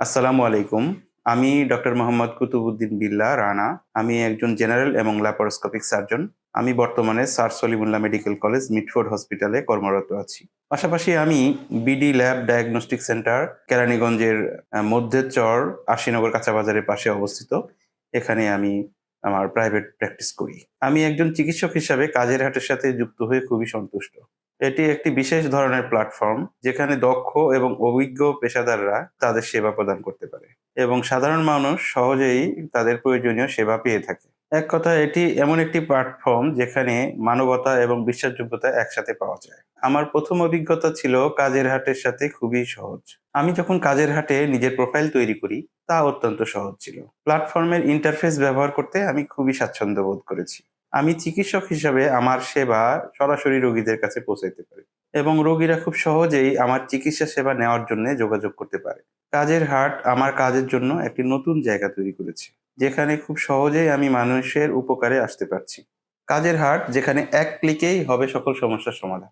আসসালামু আলাইকুম। আমি ডক্টর মোহাম্মদ কুতুবুদ্দিন বিল্লা রানা। আমি একজন জেনারেল এবং ল্যাপারোস্কোপিক সার্জন আমি বর্তমানে Sir Salimullah Medical College Mitford হসপিটালে কর্মরত আছি। পাশাপাশি আমি বিডি ল্যাব ডায়াগনস্টিক সেন্টার কেরানীগঞ্জের আহ, মধ্যের চর আশিনগর কাঁচাবাজারের পাশে অবস্থিত। এখানে আমি আমার প্রাইভেট প্র্যাকটিস করি। আমি একজন চিকিৎসক হিসাবে কাজের হাটের সাথে যুক্ত হয়ে খুবই সন্তুষ্ট। এটি একটি বিশেষ ধরনের প্ল্যাটফর্ম যেখানে দক্ষ এবং অভিজ্ঞ পেশাদাররা তাদের সেবা প্রদান করতে পারে এবং সাধারণ মানুষ সহজেই তাদের প্রয়োজনীয় সেবা পেয়ে থাকে। এক কথা এটি এমন একটি প্ল্যাটফর্ম যেখানে মানবতা এবং বিশ্বাসযোগ্যতা একসাথে পাওয়া যায়। আমার প্রথম অভিজ্ঞতা ছিল কাজের হাটের সাথে খুবই সহজ। আমি যখন কাজের হাটে নিজের প্রোফাইল তৈরি করি, তা অত্যন্ত সহজ ছিল। প্ল্যাটফর্মের ইন্টারফেস ব্যবহার করতে আমি খুবই স্বাচ্ছন্দ্য বোধ করেছি। আমি চিকিৎসক হিসাবে আমার সেবা সরাসরি রোগীদের কাছে পৌঁছাইতে পারি। এবং রোগীরা খুব সহজেই আমার চিকিৎসা সেবা নেওয়ার জন্য যোগাযোগ করতে পারে। কাজের হাট আমার কাজের জন্য একটি নতুন জায়গা তৈরি করেছে, যেখানে খুব সহজেই আমি মানুষের উপকারে আসতে পারছি। কাজের হাট যেখানে এক ক্লিকেই হবে সকল সমস্যার সমাধান।